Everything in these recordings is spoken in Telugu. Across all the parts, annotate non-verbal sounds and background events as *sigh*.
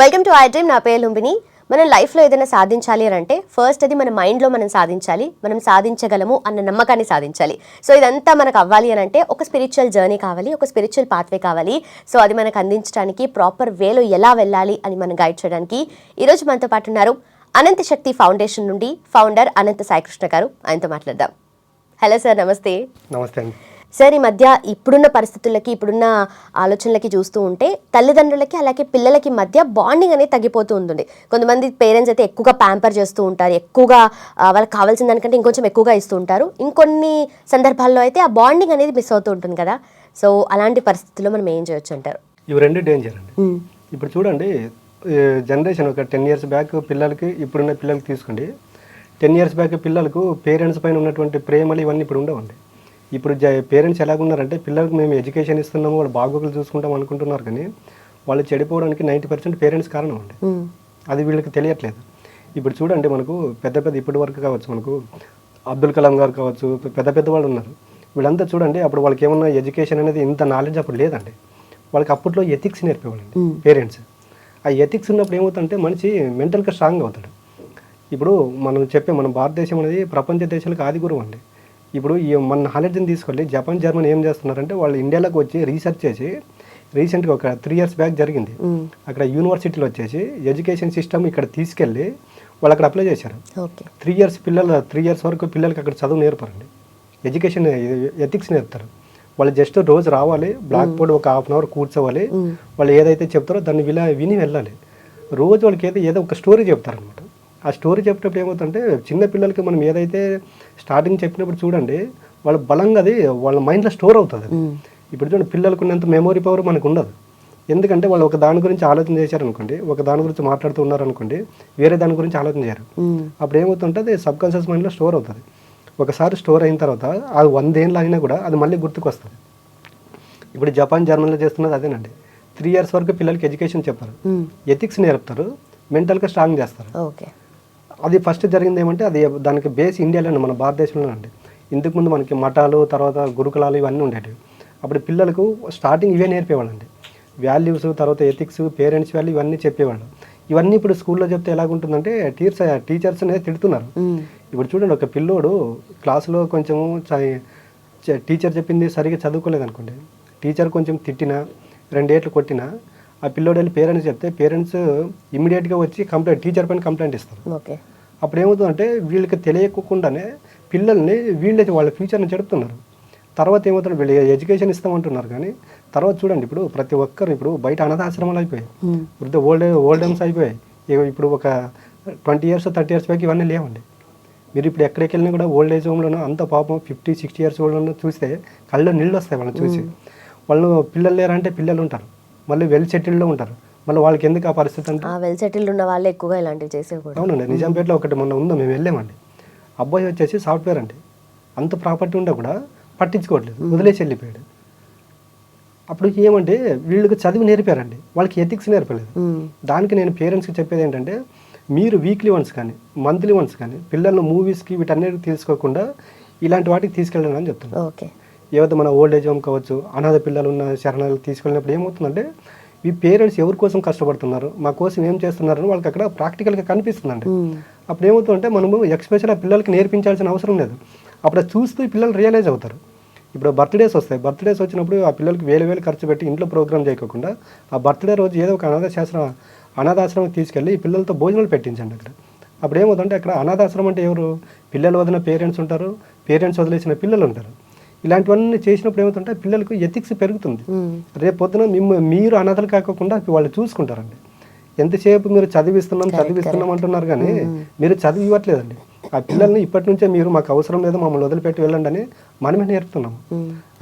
వెల్కమ్ టు ఐ డ్రీమ్ నా పేరు లుంబిని. మనం లైఫ్లో ఏదైనా సాధించాలి అని అంటే ఫస్ట్ అది మన మైండ్లో మనం సాధించాలి మనం సాధించగలము అన్న నమ్మకాన్ని సాధించాలి. సో ఇదంతా మనకు అవ్వాలి అని అంటే ఒక స్పిరిచువల్ జర్నీ కావాలి ఒక స్పిరిచువల్ పాత్వే కావాలి. సో అది మనకు అందించడానికి ప్రాపర్ వేలో ఎలా వెళ్ళాలి అని మనం గైడ్ చేయడానికి ఈరోజు మనతో పాటు ఉన్నారు అనంత శక్తి ఫౌండేషన్ నుండి ఫౌండర్ అనంత సాయికృష్ణ గారు. ఆయనతో మాట్లాడదాం. హలో సార్ నమస్తే. నమస్తే అండి. సార్ ఈ మధ్య ఇప్పుడున్న పరిస్థితులకి ఇప్పుడున్న ఆలోచనలకి చూస్తూ ఉంటే తల్లిదండ్రులకి అలాగే పిల్లలకి మధ్య బాండింగ్ అనేది తగ్గిపోతూ ఉంటుంది. కొంతమంది పేరెంట్స్ అయితే ఎక్కువగా ప్యాంపర్ చేస్తూ ఉంటారు ఎక్కువగా వాళ్ళకి కావాల్సిన దానికంటే ఇంకొంచెం ఎక్కువగా ఇస్తూ ఉంటారు. ఇంకొన్ని సందర్భాల్లో అయితే ఆ బాండింగ్ అనేది మిస్ అవుతూ ఉంటుంది కదా. సో అలాంటి పరిస్థితుల్లో మనం ఏం చేయొచ్చు అంటారు? ఇవి రెండు డేంజర్ అండి. ఇప్పుడు చూడండి జనరేషన్ ఒక టెన్ ఇయర్స్ బ్యాక్ పిల్లలకి ఇప్పుడున్న పిల్లలకి తీసుకోండి. టెన్ ఇయర్స్ బ్యాక్ పిల్లలకు పేరెంట్స్ పైన ఉన్నటువంటి ప్రేమలు ఇవన్నీ ఇప్పుడు ఉండవండి. ఇప్పుడు పేరెంట్స్ ఎలాగున్నారంటే పిల్లలకు మేము ఎడ్యుకేషన్ ఇస్తున్నాము వాళ్ళు బాగోగులు చూసుకుంటాం అనుకుంటున్నారు కానీ వాళ్ళు చెడిపోవడానికి నైంటీ పర్సెంట్ పేరెంట్స్ కారణం అండి. అది వీళ్ళకి తెలియట్లేదు. ఇప్పుడు చూడండి మనకు పెద్ద పెద్ద ఇప్పటి వరకు కావచ్చు మనకు అబ్దుల్ కలాం గారు కావచ్చు పెద్ద పెద్ద వాళ్ళు ఉన్నారు. వీళ్ళంతా చూడండి అప్పుడు వాళ్ళకి ఏమన్నా ఎడ్యుకేషన్ అనేది ఇంత నాలెడ్జ్ అప్పుడు లేదండి. వాళ్ళకి అప్పట్లో ఎథిక్స్ నేర్పేవాళ్ళండి పేరెంట్స్. ఆ ఎథిక్స్ ఉన్నప్పుడు ఏమవుతుందంటే మనిషి మెంటల్గా స్ట్రాంగ్ అవుతాడు. ఇప్పుడు మనం చెప్పే మన భారతదేశం అనేది ప్రపంచ దేశాలకు ఆది గురువు అండి. ఇప్పుడు ఈ మన నాలెడ్జ్ని తీసుకెళ్ళి జపాన్ జర్మనీ ఏం చేస్తున్నారంటే వాళ్ళు ఇండియాలోకి వచ్చి రీసెర్చ్ చేసి రీసెంట్గా ఒక త్రీ ఇయర్స్ బ్యాక్ జరిగింది. అక్కడ యూనివర్సిటీలో వచ్చేసి ఎడ్యుకేషన్ సిస్టమ్ ఇక్కడ తీసుకెళ్ళి వాళ్ళు అక్కడ అప్లై చేశారు. త్రీ ఇయర్స్ పిల్లలు త్రీ ఇయర్స్ వరకు పిల్లలకి అక్కడ చదువు నేర్పరండి. ఎడ్యుకేషన్ ఎథిక్స్ నేర్పుతారు. వాళ్ళు జస్ట్ రోజు రావాలి బ్లాక్ బోర్డ్ ఒక హాఫ్ అన్ అవర్ కూర్చోవాలి. వాళ్ళు ఏదైతే చెప్తారో దాన్ని విలా విని వెళ్ళాలి. రోజు వాళ్ళకి ఏదో ఏదో ఒక స్టోరీ చెప్తారనమాట ఆ స్టోరీ చెప్పినప్పుడు ఏమవుతుందంటే చిన్న పిల్లలకి మనం ఏదైతే స్టార్టింగ్ చెప్పినప్పుడు చూడండి వాళ్ళ బలంగా అది వాళ్ళ మైండ్లో స్టోర్ అవుతుంది అది. ఇప్పుడు చూడండి పిల్లలకు ఉన్నంత మెమొరీ పవర్ మనకు ఉండదు ఎందుకంటే వాళ్ళు ఒక దాని గురించి ఆలోచన చేశారనుకోండి ఒక దాని గురించి మాట్లాడుతూ ఉన్నారనుకోండి వేరే దాని గురించి ఆలోచన చేయరు. అప్పుడు ఏమవుతుంటుంది సబ్ కాన్షియస్ మైండ్లో స్టోర్ అవుతుంది. ఒకసారి స్టోర్ అయిన తర్వాత అది వందేళ్ళు అయినా కూడా అది మళ్ళీ గుర్తుకు వస్తుంది ఇప్పుడు జపాన్ జర్మనీలో చేస్తున్నది అదేనండి. త్రీ ఇయర్స్ వరకు పిల్లలకి ఎడ్యుకేషన్ చెప్పారు. ఎథిక్స్ నేర్పుతారు మెంటల్గా స్ట్రాంగ్ చేస్తారు. ఓకే. అది ఫస్ట్ జరిగింది ఏమంటే అది దానికి బేస్ ఇండియాలోనే మన భారతదేశంలో అండి. ఇంతకుముందు మనకి మఠాలు తర్వాత గురుకులాలు ఇవన్నీ ఉండేటివి. అప్పుడు పిల్లలకు స్టార్టింగ్ ఇవే నేర్పేవాళ్ళండి. వాల్యూస్ తర్వాత ఎథిక్స్ పేరెంట్స్ వాల్యూ ఇవన్నీ చెప్పేవాళ్ళు. ఇవన్నీ ఇప్పుడు స్కూల్లో చెప్తే ఎలాగుంటుందంటే టీచర్స్ టీచర్స్ అనేది తిడుతున్నారు. ఇప్పుడు చూడండి ఒక పిల్లోడు క్లాసులో కొంచెము టీచర్ చెప్పింది సరిగ్గా చదువుకోలేదు అనుకోండి టీచర్ కొంచెం తిట్టినా రెండేట్లు కొట్టినా ఆ పిల్లోడు వెళ్ళి పేరెంట్స్ చెప్తే పేరెంట్స్ ఇమీడియట్గా వచ్చి కంప్లైంట్ టీచర్ పైన కంప్లైంట్ ఇస్తారు. ఓకే. అప్పుడు ఏమవుతుందంటే వీళ్ళకి తెలియకుండానే పిల్లల్ని వీళ్ళైతే వాళ్ళ ఫ్యూచర్ని చెడుతున్నారు తర్వాత ఏమవుతుంది వీళ్ళు ఎడ్యుకేషన్ ఇస్తామంటున్నారు కానీ తర్వాత చూడండి ఇప్పుడు ప్రతి ఒక్కరు ఇప్పుడు బయట అనాథాశ్రమాలు అయిపోయాయి. వృద్ధ ఓల్డ్ ఓల్డ్ హోమ్స్ అయిపోయాయి. ఇప్పుడు ఒక twenty years thirty years back ఇవన్నీ లేవండి. మీరు ఇప్పుడు ఎక్కడికి వెళ్ళినా కూడా ఓల్డ్ ఏజ్ హోమ్లోనూ అంత పాపం ఫిఫ్టీ సిక్స్టీ ఇయర్స్ ఓల్డ్ చూస్తే కళ్ళు నీళ్ళు వస్తాయి వాళ్ళని చూసి. వాళ్ళు పిల్లలు లేరంటే పిల్లలు ఉంటారు. మళ్ళీ వెల్ సెటిల్డ్లో ఉంటారు. మళ్ళీ వాళ్ళకి ఎందుకు ఆ పరిస్థితి అంటే? వెల్ సెటిల్డ్ ఉన్న వాళ్ళే ఎక్కువగా ఇలాంటివి కూడా. అవునండి నిజాంపేటలో ఒకటి మొన్న ఉందో మేము వెళ్ళామండి. అబ్బాయి వచ్చేసి సాఫ్ట్వేర్ అండి. అంత ప్రాపర్టీ ఉంటే కూడా పట్టించుకోవట్లేదు వదిలేసి వెళ్ళిపోయాడు. అప్పుడు ఏమంటే వీళ్ళకి చదివి నేర్పారండి. వాళ్ళకి ఎథిక్స్ నేర్పలేదు. దానికి నేను పేరెంట్స్కి చెప్పేది ఏంటంటే మీరు వీక్లీ వన్స్ కానీ మంత్లీ వన్స్ కానీ పిల్లలను మూవీస్కి వీటన్నిటికి తీసుకోకుండా ఇలాంటి వాటికి తీసుకెళ్ళండి అని చెప్తున్నాను ఓకే. ఏవైతే మన ఓల్డ్ ఏజ్ హోమ్ కావచ్చు అనాథ పిల్లలు ఉన్న శరణాలు తీసుకెళ్ళినప్పుడు ఏమవుతుందంటే ఈ పేరెంట్స్ ఎవరి కోసం కష్టపడుతున్నారు మా కోసం ఏం చేస్తున్నారని వాళ్ళకి అక్కడ ప్రాక్టికల్గా కనిపిస్తుందండి. అప్పుడు ఏమవుతుందంటే మనము ఎక్స్పెషల్ ఆ పిల్లలకి నేర్పించాల్సిన అవసరం లేదు. అప్పుడు చూస్తూ పిల్లలు రియలైజ్ అవుతారు. ఇప్పుడు బర్త్డేస్ వస్తాయి. బర్త్డేస్ వచ్చినప్పుడు ఆ పిల్లలకి వేలు వేలు ఖర్చు పెట్టి ఇంట్లో ప్రోగ్రామ్ చేయకుండా ఆ బర్త్డే రోజు ఏదో ఒక అనాథ శాస్త్రం అనాథాశ్రమం తీసుకెళ్ళి ఈ పిల్లలతో భోజనాలు పెట్టించండి అక్కడ. అప్పుడు ఏమవుతుందంటే అక్కడ అనాథాశ్రమం అంటే ఎవరు? పిల్లలు వదిలిన పేరెంట్స్ ఉంటారు. పేరెంట్స్ వదిలేసిన పిల్లలు ఉంటారు. ఇలాంటివన్నీ చేసినప్పుడు ఏమవుతుంటే పిల్లలకు ఎథిక్స్ పెరుగుతుంది. రేపు పొద్దున మిమ్మ మీరు అనాథలు కాకుండా వాళ్ళు చూసుకుంటారండి. ఎంతసేపు మీరు చదివిస్తున్నాం చదివిస్తున్నాం అంటున్నారు కానీ మీరు చదివి ఇవ్వట్లేదండి ఆ పిల్లల్ని ఇప్పటి నుంచే మీరు మాకు అవసరం లేదు మమ్మల్ని వదిలిపెట్టి వెళ్ళండి అని మనమే నేర్పుతున్నాము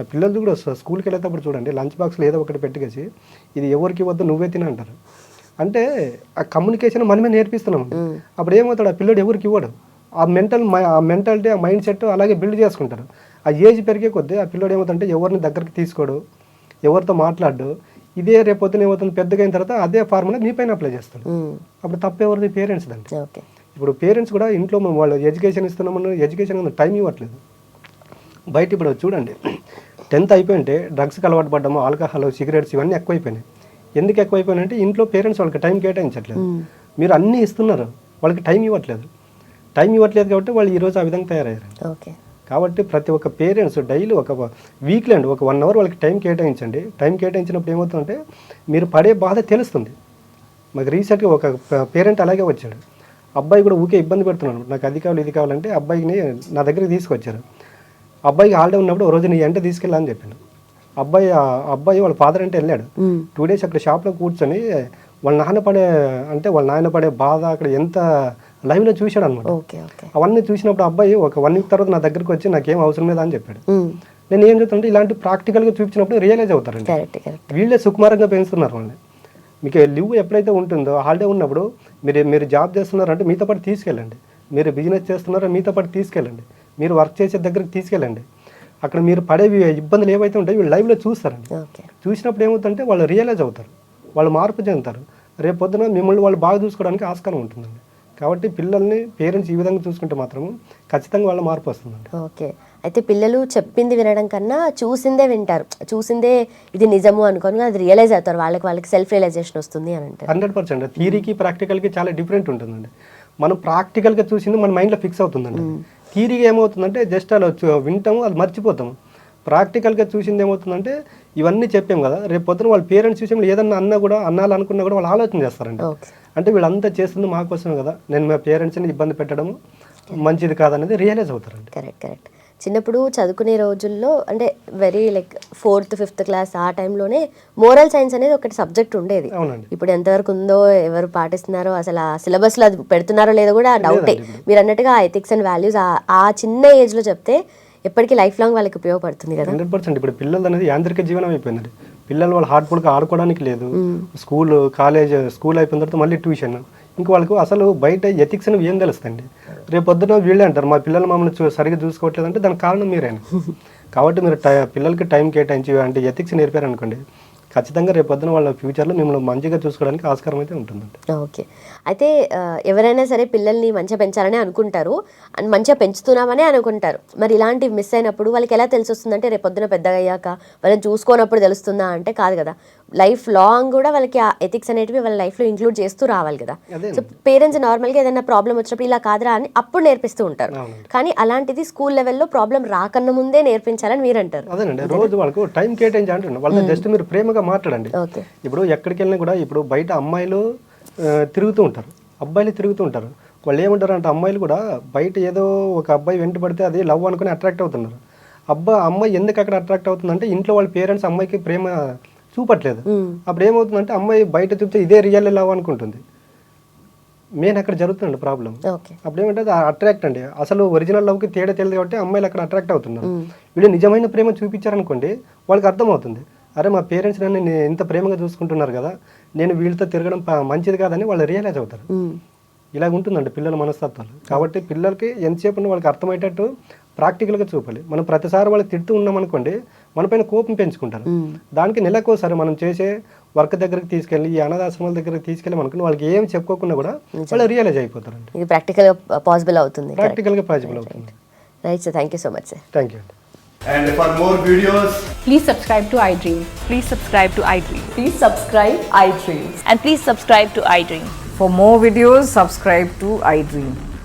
ఆ పిల్లలు కూడా స్కూ- స్కూల్కి వెళ్ళేటప్పుడు చూడండి లంచ్ బాక్స్లో ఏదో ఒకటి పెట్టుకేసి ఇది ఎవరికి వద్దు నువ్వే తిన అంటారు. అంటే ఆ కమ్యూనికేషన్ మనమే నేర్పిస్తున్నాం. అప్పుడు ఏమవుతాడు? ఆ పిల్లడు ఎవరికి ఇవ్వడు. ఆ మెంటల్ ఆ మెంటాలిటీ ఆ మైండ్ సెట్ అలాగే బిల్డ్ చేసుకుంటారు. ఆ ఏజ్ పెరిగే కొద్దీ ఆ పిల్లడు ఏమవుతుందంటే ఎవరిని దగ్గరికి తీసుకోడు ఎవరితో మాట్లాడు. ఇదే రేపొద్దున ఏమవుతుంది? పెద్దగా అయిన తర్వాత అదే ఫార్ములా మీ పైన అప్లై చేస్తాడు. అప్పుడు తప్పు ఎవరిది? Parents okay. ఇప్పుడు పేరెంట్స్ కూడా ఇంట్లో మేము వాళ్ళు ఎడ్యుకేషన్ ఇస్తున్నామని ఎడ్యుకేషన్ టైం ఇవ్వట్లేదు. బయట ఇప్పుడు చూడండి టెన్త్ అయిపోయింటే డ్రగ్స్కి అలవాటు పడ్డము ఆల్కహాల్ సిగరెట్స్ ఇవన్నీ ఎక్కువైపోయినాయి. ఎందుకు ఎక్కువైపోయినంటే ఇంట్లో పేరెంట్స్ వాళ్ళకి టైం కేటాయించట్లేదు. మీరు అన్నీ ఇస్తున్నారు వాళ్ళకి టైం ఇవ్వట్లేదు. టైం ఇవ్వట్లేదు కాబట్టి వాళ్ళు ఈరోజు ఆ విధంగా తయారయ్యారు. ఓకే. కాబట్టి ప్రతి ఒక్క పేరెంట్స్ డైలీ ఒక వీక్లీ అండి ఒక వన్ అవర్ వాళ్ళకి టైం కేటాయించండి. టైం కేటాయించినప్పుడు ఏమవుతుందంటే మీరు పడే బాధ తెలుస్తుంది. మాకు రీసెంట్గా ఒక పేరెంట్ అలాగే వచ్చాడు. అబ్బాయి కూడా ఊకే ఇబ్బంది పెడుతున్నాడు. నాకు అది కావాలి ఇది కావాలంటే అబ్బాయిని నా దగ్గరికి తీసుకొచ్చారు. అబ్బాయికి హాలిడే ఉన్నప్పుడు ఒక రోజు నీ ఎంట తీసుకెళ్ళాలని చెప్పాను. అబ్బాయి అబ్బాయి వాళ్ళ ఫాదర్ అంటే వెళ్ళాడు. టూ డేస్ అక్కడ షాప్లో కూర్చొని వాళ్ళ నాన్న పడే అంటే వాళ్ళ నాయన పడే బాధ అక్కడ ఎంత లైవ్లో చూశాడు అనమాట అవన్నీ చూసినప్పుడు అబ్బాయి ఒక వన్ వీక్ తర్వాత నా దగ్గరికి వచ్చి నాకేం అవసరం లేదా అని చెప్పాడు. నేను ఏం చెప్తుంటే ఇలాంటి ప్రాక్టికల్గా చూపించినప్పుడు రియలైజ్ అవుతారండి. వీళ్ళే సుకుమారంగా పెంచుతున్నారు వాళ్ళని. మీకు లివ్ ఎప్పుడైతే ఉంటుందో హాలిడే ఉన్నప్పుడు మీరు మీరు జాబ్ చేస్తున్నారంటే మీతో పాటు తీసుకెళ్ళండి. మీరు బిజినెస్ చేస్తున్నారో మీతో పాటు తీసుకెళ్ళండి. మీరు వర్క్ చేసే దగ్గరికి తీసుకెళ్ళండి. అక్కడ మీరు పడే ఇబ్బందులు ఏవైతే ఉంటాయో వీళ్ళు లైవ్లో చూస్తారండి. చూసినప్పుడు ఏమవుతుందంటే వాళ్ళు రియలైజ్ అవుతారు. వాళ్ళు మార్పు చెందుతారు. రేపు పొద్దున మిమ్మల్ని వాళ్ళు బాగా చూసుకోవడానికి ఆస్కారం ఉంటుందండి. కాబట్టి పిల్లల్ని పేరెంట్స్ ఈ విధంగా చూసుకుంటే మాత్రం ఖచ్చితంగా వాళ్ళ మార్పు వస్తుందండి. ఓకే. అయితే పిల్లలు చెప్పింది వినడం కన్నా చూసిందే వింటారు. చూసిందే ఇది నిజము అనుకొని అది రియలైజ్ అవుతారు. వాళ్ళకి వాళ్ళకి సెల్ఫ్ రియలైజేషన్ వస్తుంది అని అంటారు. హండ్రెడ్ పర్సెంట్ థీరీకి ప్రాక్టికల్కి చాలా డిఫరెంట్ ఉంటుందండి. మనం ప్రాక్టికల్గా చూసింది మన మైండ్లో ఫిక్స్ అవుతుందండి. థీరీగా ఏమవుతుందంటే జస్ట్ అలా వింటాము అది మర్చిపోతాము. ప్రాక్టికల్గా చూసింది ఏమవుతుందంటే ఇవన్నీ చెప్పాం కదా రేపు పొద్దున వాళ్ళ పేరెంట్స్ విషయంలో ఏదన్నా అన్నా కూడా అన్నాలు అనుకున్నా కూడా వాళ్ళు ఆలోచన చేస్తారండి. అంటే వీళ్ళంతా చేస్తుంది మా కోసమే కదా నేను మా పేరెంట్స్ని ఇబ్బంది పెట్టడం మంచిది కాదనేది రియలైజ్ అవుతారండి. Correct correct. చిన్నప్పుడు చదువుకునే రోజుల్లో అంటే very like fourth fifth class ఆ టైంలోనే మోరల్ సైన్స్ అనేది ఒకటి సబ్జెక్ట్ ఉండేది. అవునండి. ఇప్పుడు ఎంతవరకు ఉందో ఎవరు పాటిస్తున్నారో అసలు ఆ సిలబస్లో అది పెడుతున్నారో లేదో కూడా డౌటే మీరు అన్నట్టుగా ఎథిక్స్ అండ్ వాల్యూస్ ఆ చిన్న ఏజ్లో చెప్తే ఎప్పటికీ లైఫ్ లాంగ్ వాళ్ళకి ఉపయోగపడుతుంది కదా. హండ్రెడ్ పర్సెంట్ ఇప్పుడు పిల్లలు అనేది యాంత్రిక జీవనం అయిపోయిందండి. పిల్లలు వాళ్ళు హార్డ్ ఫుడ్గా ఆడుకోవడానికి లేదు. స్కూల్ కాలేజ్ స్కూల్ అయిపోయిన తర్వాత మళ్ళీ ట్యూషన్ ఇంకా వాళ్ళకు అసలు బయట ఎథిక్స్ అనేవి ఏం తెలుస్తాయండి రేపు పొద్దున వీళ్ళే అంటారు మా పిల్లలు మమ్మల్ని సరిగ్గా చూసుకోవట్లేదు అంటే దానికి కారణం మీరేనా? *laughs* కాబట్టి మీరు టై పిల్లలకి టైం కేటాయించి అంటే ఎథిక్స్ నేర్పారనుకోండి. ఖచ్చితంగా రేపు పొద్దున వాళ్ళ ఫ్యూచర్లో మిమ్మల్ని మంచిగా చూసుకోవడానికి ఆస్కారం అయితే ఉంటుందండి. ఓకే. అయితే ఎవరైనా సరే పిల్లల్ని మంచిగా పెంచాలని అనుకుంటారు. అండ్ మంచిగా పెంచుతున్నామని అనుకుంటారు. మరి ఇలాంటివి మిస్ అయినప్పుడు వాళ్ళకి ఎలా తెలిసి వస్తుందంటే రేపొద్దున పెద్దగా అయ్యాక వాళ్ళని చూసుకోనప్పుడు తెలుస్తుందా? అంటే కాదు కదా. లైఫ్ లాంగ్ కూడా వాళ్ళకి ఆ ఎథిక్స్ అనేటివి వాళ్ళ లైఫ్లో ఇంక్లూడ్ చేస్తూ రావాలి కదా. సో పేరెంట్స్ నార్మల్గా ఏదైనా ప్రాబ్లం వచ్చినప్పుడు ఇలా కాదురా అని అప్పుడు నేర్పిస్తూ ఉంటారు. కానీ అలాంటిది స్కూల్ లెవెల్లో ప్రాబ్లం రాకన్నా ముందే నేర్పించాలని మీరు అంటారు అదేనండి. రోజు వాళ్ళకు టైం కేటాయించి అంటున్నాను వాళ్ళతో జస్ట్ మీరు ప్రేమగా మాట్లాడండి. ఇప్పుడు ఎక్కడికి వెళ్ళినా కూడా ఇప్పుడు బయట అమ్మాయిలు తిరుగుతూ ఉంటారు. అబ్బాయిలు తిరుగుతూ ఉంటారు. వాళ్ళు ఏమంటారు అంటే అమ్మాయిలు కూడా బయట ఏదో ఒక అబ్బాయి వెంట పడితే అది లవ్ అనుకుని అట్రాక్ట్ అవుతున్నారు. అబ్బా అమ్మాయి ఎందుకు అక్కడ అట్రాక్ట్ అవుతుందంటే ఇంట్లో వాళ్ళ పేరెంట్స్ అమ్మాయికి ప్రేమ చూపట్లేదు. అప్పుడు ఏమవుతుందంటే అమ్మాయి బయట చూపితే ఇదే రియల్ లవ్ అనుకుంటుంది. మెయిన్ అక్కడ జరుగుతుందండి ప్రాబ్లం అప్పుడు ఏమంటే అట్రాక్ట్ అండి. అసలు ఒరిజినల్ లవ్కి తేడా తెలియదు కాబట్టి అమ్మాయిలు అక్కడ అట్రాక్ట్ అవుతున్నారు. వీళ్ళు నిజమైన ప్రేమ చూపించారనుకోండి వాళ్ళకి అర్థమవుతుంది. అరే మా పేరెంట్స్ నన్ను ఇంత ప్రేమగా చూసుకుంటున్నారు కదా నేను వీళ్ళతో తిరగడం మంచిది కాదని వాళ్ళు రియలైజ్ అవుతారు. ఇలాగ ఉంటుందండి పిల్లల మనస్తత్వాలు. కాబట్టి పిల్లలకి ఎంతసేపు వాళ్ళకి అర్థమయ్యేటట్టు ప్రాక్టికల్గా చూపాలి. మనం ప్రతిసారి వాళ్ళకి తిడుతూ ఉన్నాం అనుకోండి మన పైన కోపం పెంచుకుంటారు. దానికి నెలకోసారి మనం చేసే వర్క్ దగ్గరికి తీసుకెళ్ళి ఈ అనాథాశ్రమాల దగ్గరికి తీసుకెళ్ళి అనుకుని వాళ్ళకి ఏం చెప్పుకోకుండా కూడా వాళ్ళు రియలైజ్ అయిపోతారండి. ఇది ప్రాక్టికల్గా పాసిబుల్ అవుతుంది. ప్రాక్టికల్గా పాసిబుల్ అవుతుంది. Right sir thank you so much sir thank you అండి And for more videos, Please subscribe to iDream. Please subscribe to iDream. Please subscribe iDreams. And please subscribe to iDream. For more videos, subscribe to iDream.